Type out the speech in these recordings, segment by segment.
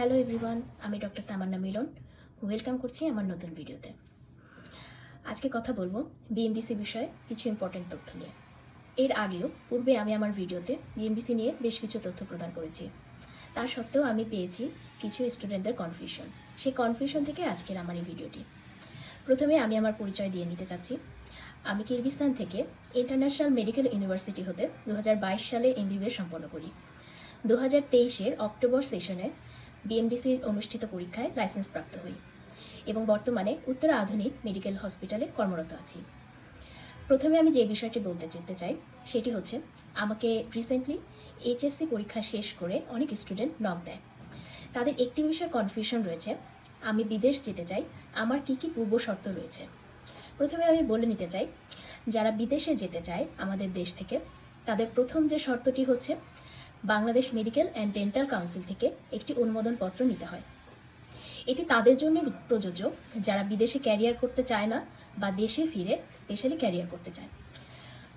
Hello everyone আমি doctor Tamanna Milan. Welcome করছি আমার নতুন ভিডিওতে। আজকে কথা বলব বিএমডিসি বিষয়ে কিছু ইম্পর্টেন্ট তথ্য নিয়ে। এর আগেও, পূর্বে আমি আমার ভিডিওতে বিএমডিসি নিয়ে বেশ কিছু তথ্য প্রদান করেছি। তা সত্ত্বেও আমি পেয়েছি কিছু স্টুডেন্টদের কনফিউশন সেই কনফিউশন থেকে আজকের আমার এই ভিডিওটি। প্রথমে আমি আমার পরিচয় দিয়ে নিতে চাচ্ছি। আমি কিরগিস্তান থেকে ইন্টারন্যাশনাল মেডিকেল ইউনিভার্সিটি হতে দু হাজার বাইশ সালে এমবিবিএস সম্পন্ন করি। দু হাজার তেইশের অক্টোবর সেশনে বিএমডিসির অনুষ্ঠিত পরীক্ষায় লাইসেন্স প্রাপ্ত হই এবং বর্তমানে উত্তরা আধুনিক মেডিকেল হসপিটালে কর্মরত আছি। প্রথমে আমি যে বিষয়টি বলতে যেতে চাই, সেটি হচ্ছে আমাকে রিসেন্টলি এইচএসসি পরীক্ষা শেষ করে অনেক স্টুডেন্ট নক দেয়। তাদের একটি বিষয়ে কনফিউশন রয়েছে, আমি বিদেশ যেতে চাই, আমার কি কি পূর্ব শর্ত রয়েছে? প্রথমে আমি বলে নিতে চাই, যারা বিদেশে যেতে চায় আমাদের দেশ থেকে, তাদের প্রথম যে শর্তটি হচ্ছে Bangladesh medical and dental council থেকে একটি অনুমোদনপত্র নিতে হয়। এটি তাদের জন্য প্রযোজ্য, যারা বিদেশে ক্যারিয়ার করতে চায় না বা দেশে ফিরে স্পেশালি ক্যারিয়ার করতে চায়।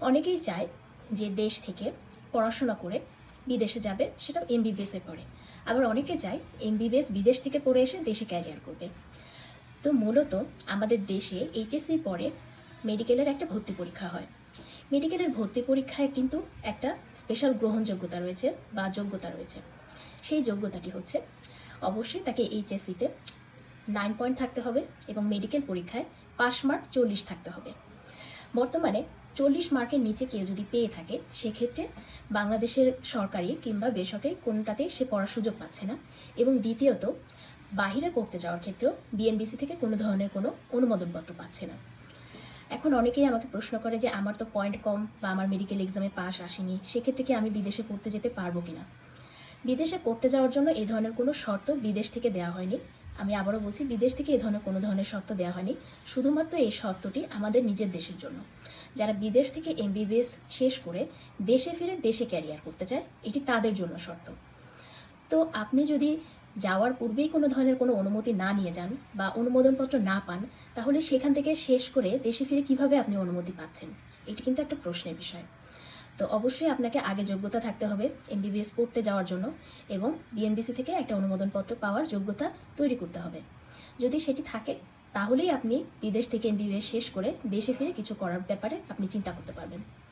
অনেকেই চায় যে দেশ থেকে পড়াশোনা করে বিদেশে যাবে, সেটা এমবিবিএসে পড়ে। আবার অনেকে চায় এমবিবিএস বিদেশ থেকে পড়ে এসে দেশে ক্যারিয়ার করবে। তো মূলত আমাদের দেশে এইচএসসি পরে মেডিকেলের একটা ভর্তি পরীক্ষা হয়। মেডিকেলের ভর্তি পরীক্ষায় কিন্তু একটা স্পেশাল গ্রহণযোগ্যতা রয়েছে বা যোগ্যতা রয়েছে। সেই যোগ্যতাটি হচ্ছে অবশ্যই তাকে এইচএসসিতে নাইন পয়েন্ট থাকতে হবে এবং মেডিকেল পরীক্ষায় পাস মার্ক চল্লিশ থাকতে হবে। বর্তমানে চল্লিশ মার্কের নিচে কেউ যদি পেয়ে থাকে, সেক্ষেত্রে বাংলাদেশের সরকারি কিংবা বেসরকারি কোনটাতেই সে পড়ার সুযোগ পাচ্ছে না এবং দ্বিতীয়ত, বাহিরে পড়তে যাওয়ার ক্ষেত্রেও বিএমবিসি থেকে কোনো ধরনের কোনো অনুমোদনপত্র পাচ্ছে না। এখন অনেকেই আমাকে প্রশ্ন করে যে আমার তো পয়েন্ট কম বা আমার মেডিকেল এক্সামে পাস আসেনি, সেক্ষেত্রে কি আমি বিদেশে পড়তে যেতে পারব কিনা? বিদেশে পড়তে যাওয়ার জন্য এই ধরনের কোনো শর্ত বিদেশ থেকে দেওয়া হয়নি। আমি আবারও বলছি, বিদেশ থেকে এই ধরনের কোনো ধরনের শর্ত দেওয়া হয়নি। শুধুমাত্র এই শর্তটি আমাদের নিজের দেশের জন্য। যারা বিদেশ থেকে এমবিবিএস শেষ করে দেশে ফিরে দেশে ক্যারিয়ার করতে চায়, এটি তাদের জন্য শর্ত। তো আপনি যদি যাওয়ার পূর্বেই কোনো ধরনের কোনো অনুমতি না নিয়ে যান বা অনুমোদনপত্র না পান, তাহলে সেখান থেকে শেষ করে দেশে ফিরে কীভাবে আপনি অনুমতি পাচ্ছেন? এটি কিন্তু একটা প্রশ্নের বিষয়। তো অবশ্যই আপনাকে আগে যোগ্যতা থাকতে হবে এমবিবিএস পড়তে যাওয়ার জন্য এবং বিএমবিসি থেকে একটা অনুমোদনপত্র পাওয়ার যোগ্যতা তৈরি করতে হবে। যদি সেটি থাকে, তাহলেই আপনি বিদেশ থেকে এমবিবিএস শেষ করে দেশে ফিরে কিছু করার ব্যাপারে আপনি চিন্তা করতে পারবেন।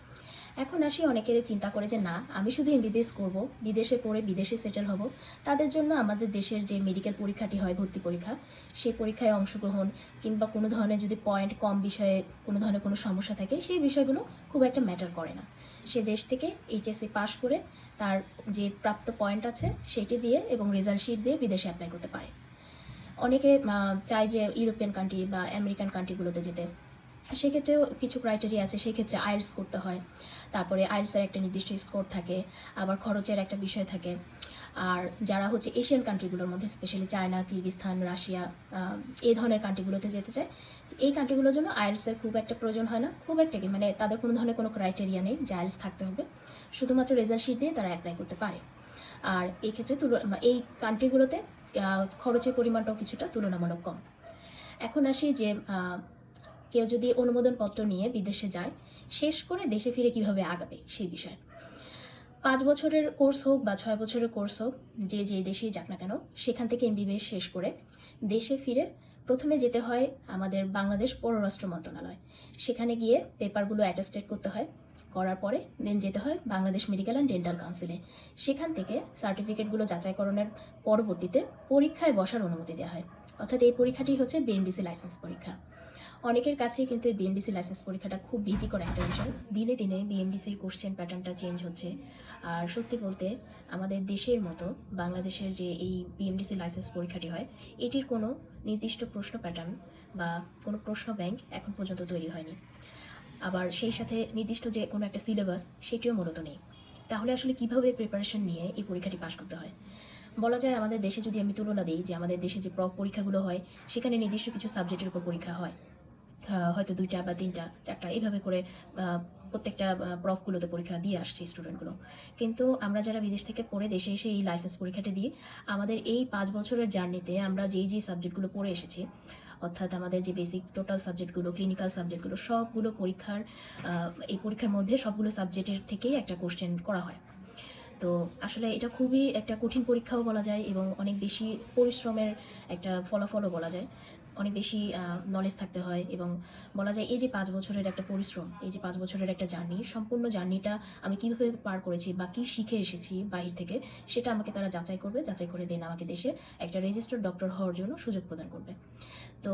এখন আসি অনেকের চিন্তা করে যে, না, আমি শুধু এমবিবিএস করব, বিদেশে পড়ে বিদেশে সেটেল হব। তাদের জন্য আমাদের দেশের যে মেডিকেল পরীক্ষাটি হয়, ভর্তি পরীক্ষা, সেই পরীক্ষায় অংশগ্রহণ কিংবা কোনো ধরনের যদি পয়েন্ট কম বিষয়ে কোনো ধরনের কোনো সমস্যা থাকে, সেই বিষয়গুলো খুব একটা ম্যাটার করে না। সে দেশ থেকে এইচএসসি পাশ করে তার যে প্রাপ্ত পয়েন্ট আছে, সেটি দিয়ে এবং রেজাল্ট শিট দিয়ে বিদেশে অ্যাপ্লাই করতে পারে। অনেকে চায় যে ইউরোপিয়ান কান্ট্রি বা আমেরিকান কান্ট্রিগুলোতে যেতে। সেক্ষেত্রেও কিছু ক্রাইটেরিয়া আছে, সেক্ষেত্রে আইএলস করতে হয়। তারপরে আইএলসের একটা নির্দিষ্ট স্কোর থাকে, আবার খরচের একটা বিষয় থাকে। আর যারা হচ্ছে এশিয়ান কান্ট্রিগুলোর মধ্যে স্পেশালি চায়না কিরগিস্তান রাশিয়া এই ধরনের কান্ট্রিগুলোতে যেতে চায়, এই কান্ট্রিগুলোর জন্য আইএলসের খুব একটা প্রয়োজন হয় না। খুব একটা কি মানে তাদের কোনো ধরনের কোনো ক্রাইটেরিয়া নেই যে আইএলস থাকতে হবে। শুধুমাত্র রেজাল্ট শিট দিয়ে তারা অ্যাপ্লাই করতে পারে। আর এই ক্ষেত্রে তুল এই কান্ট্রিগুলোতে খরচের পরিমাণটাও কিছুটা তুলনামূলক কম। এখন আসি যে কেউ যদি অনুমোদনপত্র নিয়ে বিদেশে যায়, শেষ করে দেশে ফিরে কীভাবে আগাবে সেই বিষয়ে। পাঁচ বছরের কোর্স হোক বা ছয় বছরের কোর্স হোক, যে যে দেশেই যাক না কেন, সেখান থেকে এমবিবিএস শেষ করে দেশে ফিরে প্রথমে যেতে হয় আমাদের বাংলাদেশ পররাষ্ট্র মন্ত্রণালয়। সেখানে গিয়ে পেপারগুলো অ্যাটাস্টেড করতে হয়। করার পরে দেন যেতে হয় বাংলাদেশ মেডিকেল অ্যান্ড ডেন্টাল কাউন্সিলে। সেখান থেকে সার্টিফিকেটগুলো যাচাইকরণের পরবর্তীতে পরীক্ষায় বসার অনুমতি দেওয়া হয়। অর্থাৎ এই পরীক্ষাটি হচ্ছে বিএমবিসি লাইসেন্স পরীক্ষা। অনেকের কাছেই কিন্তু বিএমডিসি লাইসেন্স পরীক্ষাটা খুব ভীতিকর একটা বিষয়। দিনে দিনে বিএমডিসির কোশ্চেন প্যাটার্নটা চেঞ্জ হচ্ছে। আর সত্যি বলতে আমাদের দেশের মতো বাংলাদেশের যে এই বিএমডিসি লাইসেন্স পরীক্ষাটি হয়, এটির কোনো নির্দিষ্ট প্রশ্ন প্যাটার্ন বা কোনো প্রশ্ন ব্যাংক এখন পর্যন্ত তৈরি হয়নি। আবার সেই সাথে নির্দিষ্ট যে কোনো একটা সিলেবাস সেটিও মূলত নেই। তাহলে আসলে কীভাবে প্রিপারেশন নিয়ে এই পরীক্ষাটি পাশ করতে হয়? বলা যায় আমাদের দেশে যদি আমি তুলনা দিই যে আমাদের দেশে যে প্র- পরীক্ষাগুলো হয়, সেখানে নির্দিষ্ট কিছু সাবজেক্টের উপর পরীক্ষা হয়। হয়তো দুইটা বা তিনটা চারটা এইভাবে করে প্রত্যেকটা প্রফগুলোতে পরীক্ষা দিয়ে আসছে স্টুডেন্টগুলো কিন্তু আমরা যারা বিদেশ থেকে পড়ে দেশে এসে এই লাইসেন্স পরীক্ষাটা দিই, আমাদের এই পাঁচ বছরের জার্নিতে আমরা যেই যেই সাবজেক্টগুলো পড়ে এসেছি, অর্থাৎ আমাদের যে বেসিক টোটাল সাবজেক্টগুলো ক্লিনিক্যাল সাবজেক্টগুলো সবগুলো পরীক্ষার এই পরীক্ষার মধ্যে সবগুলো সাবজেক্টের থেকেই একটা কোশ্চেন করা হয়। তো আসলে এটা খুবই একটা কঠিন পরীক্ষাও বলা যায় এবং অনেক বেশি পরিশ্রমের একটা ফলাফলও বলা যায়। অনেক বেশি নলেজ থাকতে হয় এবং বলা যায় এই যে পাঁচ বছরের একটা পরিশ্রম, এই যে পাঁচ বছরের একটা জার্নি সম্পূর্ণ জার্নিটা আমি কীভাবে পার করেছি বা কী শিখে এসেছি বাহির থেকে, সেটা আমাকে তারা যাচাই করবে, যাচাই করে দেন আমাকে দেশে একটা রেজিস্টার্ড ডক্টর হওয়ার জন্য সুযোগ প্রদান করবে। তো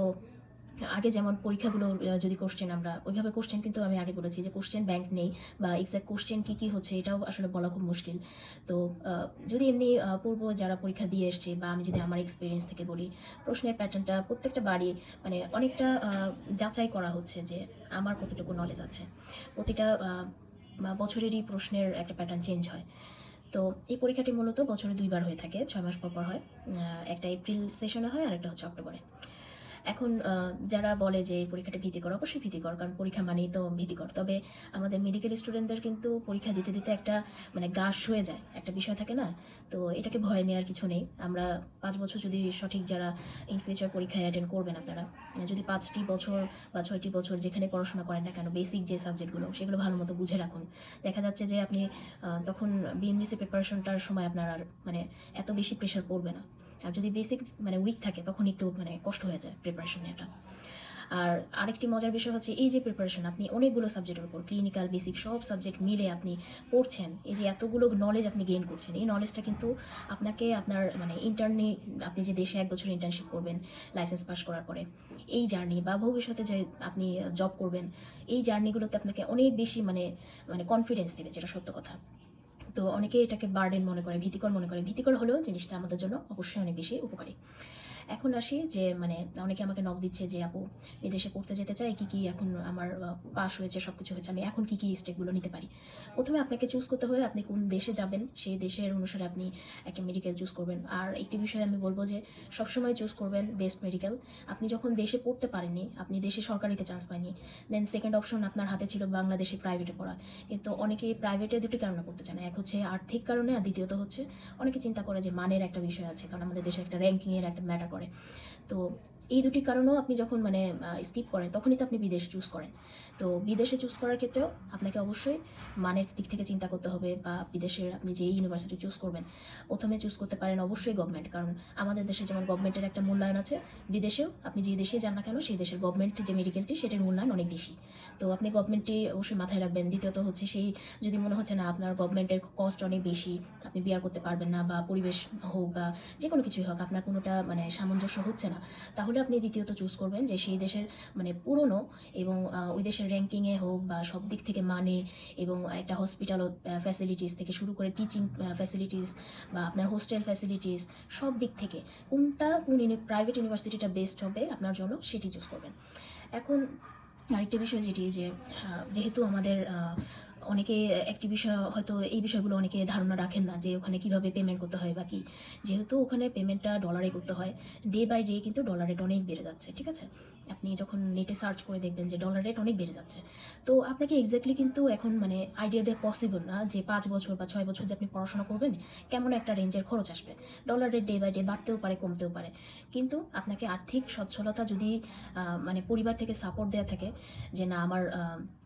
আগে যেমন পরীক্ষাগুলো যদি কোশ্চেন আমরা, ওইভাবে কোশ্চেন কিন্তু আমি আগে বলেছি যে কোশ্চেন ব্যাংক নেই বা এক্স্যাক্ট কোশ্চেন কী কী হচ্ছে, এটাও আসলে বলা খুব মুশকিল। তো যদি এমনি পূর্ব যারা পরীক্ষা দিয়ে এসছে বা আমি যদি আমার এক্সপিরিয়েন্স থেকে বলি, প্রশ্নের প্যাটার্নটা প্রত্যেকটা বাড়ি মানে অনেকটা যাচাই করা হচ্ছে যে আমার কতটুকু নলেজ আছে। প্রতিটা বছরেরই প্রশ্নের একটা প্যাটার্ন চেঞ্জ হয়। তো এই পরীক্ষাটি মূলত বছরে দুইবার হয়ে থাকে, ছয় মাস পর পর হয়। একটা এপ্রিল সেশনে হয় আর একটা হচ্ছে অক্টোবরে এখন যারা বলে যে পরীক্ষাটা ভীতিকর, অবশ্যই ভীতিকর, কারণ পরীক্ষা মানেই তো ভীতিকর। তবে আমাদের মেডিকেল স্টুডেন্টদের কিন্তু পরীক্ষা দিতে দিতে একটা মানে গাছ হয়ে যায়, একটা বিষয় থাকে না? তো এটাকে ভয় নেওয়ার কিছু নেই। আমরা পাঁচ বছর যদি সঠিক যারা ইন ফিউচার পরীক্ষায় অ্যাটেন্ড করবেন আপনারা, যদি পাঁচটি বছর বা ছয়টি বছর যেখানে পড়াশোনা করেন না কেন বেসিক যে সাবজেক্টগুলো সেগুলো ভালো মতো বুঝে রাখুন। দেখা যাচ্ছে যে আপনি তখন বিএমডিসি প্রিপারেশনটার সময় আপনার আর মানে এত বেশি প্রেশার পড়বে না। আর যদি বেসিক মানে উইক থাকে, তখন একটু মানে কষ্ট হয়ে যায় প্রিপারেশন নেওয়াটা। আর আরেকটি মজার বিষয় হচ্ছে, এই যে প্রিপারেশন আপনি অনেকগুলো সাবজেক্টের উপর ক্লিনিক্যাল বেসিক সব সাবজেক্ট মিলে আপনি পড়ছেন এই যে এতগুলো নলেজ আপনি গেইন করছেন, এই নলেজটা কিন্তু আপনাকে আপনার মানে ইন্টারনি আপনি যে দেশে এক বছর ইন্টার্নশিপ করবেন লাইসেন্স পাস করার পরে, এই জার্নি বা ভবিষ্যতে যে আপনি জব করবেন, এই জার্নিগুলোতে আপনাকে অনেক বেশি মানে মানে কনফিডেন্স দেবে, যেটা সত্য কথা। তো অনেকে এটাকে বার্ডেন মনে করে ভীতিকর মনে করে ভীতিকর হলেও জিনিসটা আমাদের জন্য অবশ্যই অনেক বেশি উপকারী। এখন আসি যে মানে অনেকে আমাকে নক দিচ্ছে যে, আপু বিদেশে পড়তে যেতে চাই, কি কি এখন আমার পাস হয়েছে সব কিছু হয়েছে, আমি এখন কি কি স্টেপগুলো নিতে পারি? প্রথমে আপনাকে চুজ করতে হবে আপনি কোন দেশে যাবেন, সেই দেশের অনুসারে আপনি একটা মেডিকেল চুজ করবেন। আর একটি বিষয়ে আমি বলব যে, সবসময় চুজ করবেন বেস্ট মেডিকেল আপনি যখন দেশে পড়তে পারেননি, আপনি দেশে সরকারিতে চান্স পাননি দেন সেকেন্ড অপশন আপনার হাতে ছিল বাংলাদেশে প্রাইভেটে পড়া। কিন্তু অনেকেই প্রাইভেটে দুটি কারণে পড়তে চায় না, এক হচ্ছে আর্থিক কারণে আর দ্বিতীয়ত হচ্ছে অনেকে চিন্তা করে যে, মানের একটা বিষয় আছে, কারণ আমাদের দেশে একটা র্যাঙ্কিংয়ের একটা ম্যাটার করে তো এই দুটি কারণেও আপনি যখন মানে স্কিপ করেন, তখনই তো আপনি বিদেশ চুজ করেন। তো বিদেশে চুজ করার ক্ষেত্রেও আপনাকে অবশ্যই মানের দিক থেকে চিন্তা করতে হবে বা বিদেশের আপনি যে ইউনিভার্সিটি চুজ করবেন, প্রথমে চুজ করতে পারেন অবশ্যই গভর্নমেন্ট কারণ আমাদের দেশে যেমন গভর্নমেন্টের একটা মূল্যায়ন আছে, বিদেশেও আপনি যে দেশে যান না কেন, সেই দেশের গভর্নমেন্ট যে মেডিকেলটি সেটার মূল্যায়ন অনেক বেশি। তো আপনি গভর্নমেন্টটি অবশ্যই মাথায় রাখবেন। দ্বিতীয়ত হচ্ছে সেই, যদি মনে হচ্ছে না আপনার গভর্নমেন্টের কস্ট অনেক বেশি, আপনি বিয়ার করতে পারবেন না বা পরিবেশ হোক বা যে কোনো কিছুই হোক, আপনার কোনোটা মানে সামঞ্জস্য হচ্ছে না, তাহলে আপনি দ্বিতীয়ত চুজ করবেন যে সেই দেশের মানে পুরনো এবং ওই দেশের র্যাঙ্কিংয়ে হোক বা সব দিক থেকে মানে এবং একটা হসপিটাল ফ্যাসিলিটিস থেকে শুরু করে টিচিং ফ্যাসিলিটিস বা আপনার হোস্টেল ফ্যাসিলিটিস সব দিক থেকে কোনটা কোন প্রাইভেট ইউনিভার্সিটিটা বেস্ট হবে আপনার জন্য সেটি চুজ করবেন। এখন আরেকটা বিষয় যেটি যে যেহেতু আমাদের অনেকে, একটি বিষয় হয়তো এই বিষয়গুলো অনেকে ধারণা রাখেন না যে ওখানে কীভাবে পেমেন্ট করতে হয় বা কি। যেহেতু ওখানে পেমেন্টটা ডলারে করতে হয় ডে বাই ডে কিন্তু ডলার রেট অনেক বেড়ে যাচ্ছে, ঠিক আছে? আপনি যখন নেটে সার্চ করে দেখবেন যে ডলার রেট অনেক বেড়ে যাচ্ছে। তো আপনাকে এক্স্যাক্টলি কিন্তু এখন মানে আইডিয়া দেওয়া পসিবল না যে পাঁচ বছর বা ছয় বছর যে আপনি পড়াশোনা করবেন, কেমন একটা রেঞ্জের খরচ আসবে। Dollar rate day by day বাড়তেও পারে, কমতেও পারে। কিন্তু আপনাকে আর্থিক সচ্ছলতা যদি মানে পরিবার থেকে সাপোর্ট দেওয়া থাকে যে না, আমার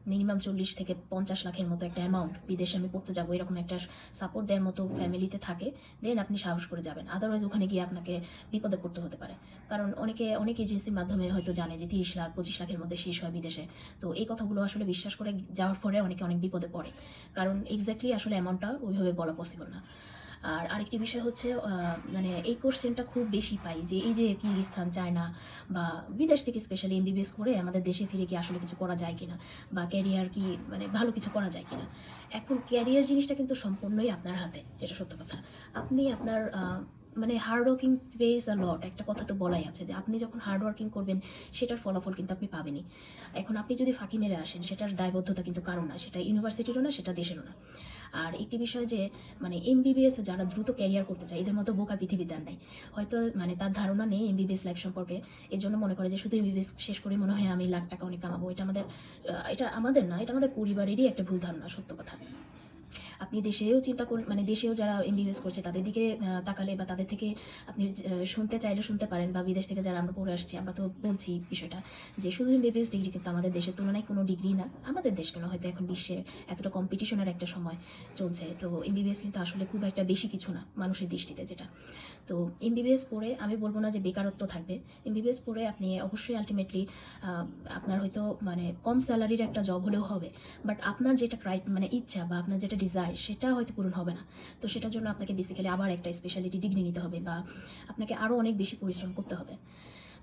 মিনিমাম চল্লিশ থেকে পঞ্চাশ লাখের মতো একটা অ্যামাউন্ট বিদেশে আমি পড়তে যাব, এরকম একটা সাপোর্ট দেওয়ার মতো ফ্যামিলিতে থাকে দেন আপনি সাহস করে যাবেন। আদারওয়াইজ ওখানে গিয়ে আপনাকে বিপদে পড়তে হতে পারে। কারণ অনেকে, অনেক এজেন্সির মাধ্যমে হয়তো জানে যে তিরিশ লাখ, পঁচিশ লাখের মধ্যে শেষ হয় বিদেশে। তো এই কথাগুলো আসলে বিশ্বাস করে যাওয়ার পরে অনেকে অনেক বিপদে পড়ে। কারণ এক্স্যাক্টলি আসলে অ্যামাউন্টটা ওইভাবে বলা পসিবল না। আর আরেকটি বিষয় হচ্ছে মানে এই কোশ্চেনটা খুব বেশি পাই যে এই যে কিরগিস্তান চায়না বা বিদেশ থেকে স্পেশালি এমবিবিএস করে আমাদের দেশে ফিরে কি আসলে কিছু করা যায় কিনা বা ক্যারিয়ার কি মানে ভালো কিছু করা যায় কিনা। এখন ক্যারিয়ার জিনিসটা কিন্তু সম্পূর্ণই আপনার হাতে, যেটা সত্য কথা। আপনি আপনার মানে hard working pays a lot একটা কথা তো বলাই আছে যে আপনি যখন হার্ড ওয়ার্কিং করবেন, সেটার ফলাফল কিন্তু আপনি পাবেনই। এখন আপনি যদি ফাঁকি মেরে আসেন, সেটার দায়বদ্ধতা কিন্তু কারণ না, সেটা ইউনিভার্সিটিরও না, সেটা দেশেরও না। আর একটি বিষয় যে মানে এমবিবিএস যারা দ্রুত ক্যারিয়ার করতে চায়, এদের মতো বোকা পৃথিবীতে আর নেই। হয়তো মানে তার ধারণা নেই এমবিবিএস লাইফ সম্পর্কে। এর জন্য মনে করে যে, শুধু এমবিবিএস শেষ করে মনে হয় আমি লাখ টাকা অনেক কামাবো। এটা আমাদের এটা আমাদের না, এটা আমাদের পরিবারেরই একটা ভুল ধারণা, সত্য কথা। আপনি দেশেও চিন্তা করুন মানে দেশেও যারা এমবিবিএস করছে, তাদের দিকে তাকালে বা তাদের থেকে আপনি শুনতে চাইলে শুনতে পারেন বা বিদেশ থেকে যারা আমরা পড়ে আসছি, আমরা তো বলছি বিষয়টা যে শুধু এমবিবিএস ডিগ্রি কিন্তু আমাদের দেশের তুলনায় কোনো ডিগ্রি না, আমাদের দেশ কেন? হয়তো এখন বিশ্বে এতটা কম্পিটিশনের একটা সময় চলছে। তো এমবিবিএস কিন্তু আসলে খুব একটা বেশি কিছু না মানুষের দৃষ্টিতে যেটা। তো এমবিবিএস পড়ে আমি বলব না যে বেকারত্ব থাকবে। এমবিবিএস পড়ে আপনি অবশ্যই আলটিমেটলি আপনার হয়তো মানে কম স্যালারির একটা জব হলেও হবে বাট আপনার যেটা ক্রাই মানে ইচ্ছা বা আপনার যেটা ডিজায়ার সেটা হয়তো পূরণ হবে না। তো সেটার জন্য আপনাকে বেসিক্যালি আবার একটা স্পেশালিটি ডিগ্রি নিতে হবে বা আপনাকে আরও অনেক বেশি পরিশ্রম করতে হবে।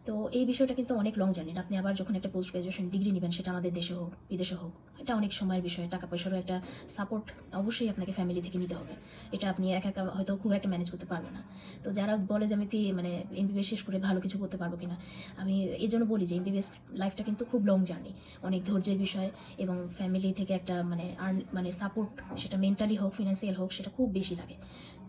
তো এই বিষয়টা কিন্তু অনেক লং জার্নি আপনি আবার যখন একটা পোস্ট গ্রাজুয়েশন ডিগ্রি নেবেন, সেটা আমাদের দেশে হোক, বিদেশে হোক, এটা অনেক সময়ের বিষয়। টাকা পয়সারও একটা সাপোর্ট অবশ্যই আপনাকে ফ্যামিলি থেকে নিতে হবে। এটা আপনি একা একা হয়তো খুব একটা ম্যানেজ করতে পারবেন না। তো যারা বলে যে আমি কি মানে এমবিবিএস শেষ করে ভালো কিছু করতে পারব কিনা, আমি এই জন্য বলি যে এমবিবিএস লাইফটা কিন্তু খুব লং জার্নি অনেক ধৈর্যের বিষয় এবং ফ্যামিলি থেকে একটা মানে আর্ন মানে সাপোর্ট সেটা মেন্টালি হোক ফিনান্সিয়াল হোক, সেটা খুব বেশি লাগে।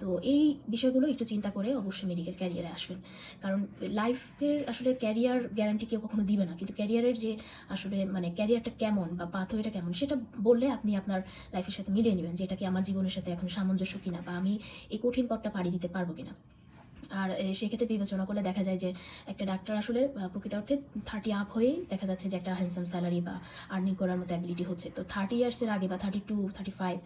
তো এই বিষয়গুলো একটু চিন্তা করে অবশ্যই মেডিকেল ক্যারিয়ারে আসবেন। কারণ লাইফের আসলে ক্যারিয়ার গ্যারান্টি কেউ কখনো দিবে না। কিন্তু ক্যারিয়ারের যে আসলে মানে ক্যারিয়ারটা কেমন বা পাথওয়েটা কেমন সেটা বললে আপনি আপনার লাইফের সাথে মিলিয়ে নেবেন যে এটা কি আমার জীবনের সাথে এখন সামঞ্জস্য কিনা বা আমি এই কঠিন পথটা পাড়ি দিতে পারব কিনা। আর সেক্ষেত্রে বিবেচনা করলে দেখা যায় যে একটা ডাক্তার আসলে প্রকৃত অর্থে থার্টি আপ হয়েই দেখা যাচ্ছে যে একটা হ্যান্ডসাম স্যালারি বা আর্নিং করার মতো অ্যাবিলিটি হচ্ছে। তো থার্টি ইয়ার্সের আগে বা থার্টি টু থার্টি ফাইভ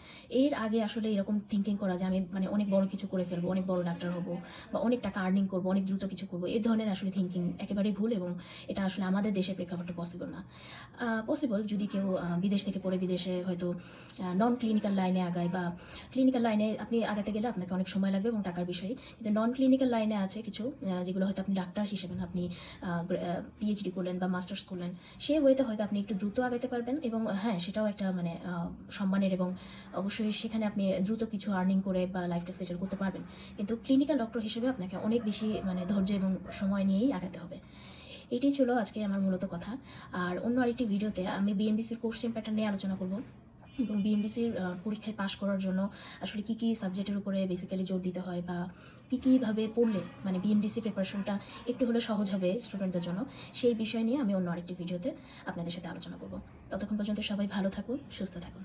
এর আগে আসলে এরকম থিঙ্কিং করা যে আমি মানে অনেক বড় কিছু করে ফেলব, অনেক বড় ডাক্তার হব বা অনেক টাকা আর্নিং করব, অনেক দ্রুত কিছু করব এই ধরনের আসলে থিঙ্কিং একেবারেই ভুল এবং এটা আসলে আমাদের দেশের প্রেক্ষাপটে পসিবল না। পসিবল যদি কেউ বিদেশ থেকে পড়ে বিদেশে হয়তো নন ক্লিনিক্যাল লাইনে আগায় বা ক্লিনিক্যাল লাইনে আপনি আগাতে গেলে আপনাকে অনেক সময় লাগবে এবং টাকার বিষয়ে, কিন্তু নন ক্লিনিক্যাল লাইনে আছে কিছু যেগুলো হয়তো আপনি ডাক্তার হিসেবে আপনি পিএইচডি করলেন বা মাস্টার্স করলেন সে ওয়েতে হয়তো আপনি একটু দ্রুত আগাতে পারবেন এবং হ্যাঁ সেটাও একটা মানে সম্মানের এবং অবশ্যই সেখানে আপনি দ্রুত কিছু আর্নিং করে বা লাইফটা সেটেল করতে পারবেন। কিন্তু ক্লিনিক্যাল ডক্টর হিসেবে আপনাকে অনেক বেশি মানে ধৈর্য এবং সময় নিয়েই আগাতে হবে। এটি ছিল আজকে আমার মূলত কথা। আর অন্য আরেকটি ভিডিওতে আমি বিএমবিসির কোর্সিং প্যাটার্ন নিয়ে আলোচনা করব এবং বিএমডিসির পরীক্ষায় পাশ করার জন্য আসলে কী কী সাবজেক্টের উপরে বেসিক্যালি জোর দিতে হয় বা কীভাবে পড়লে মানে বিএমডিসি প্রিপারেশনটা একটু হলে সহজ হবে স্টুডেন্টদের জন্য, সেই বিষয় নিয়ে আমি অন্য আরেকটি ভিডিওতে আপনাদের সাথে আলোচনা করব। ততক্ষণ পর্যন্ত সবাই ভালো থাকুন, সুস্থ থাকুন।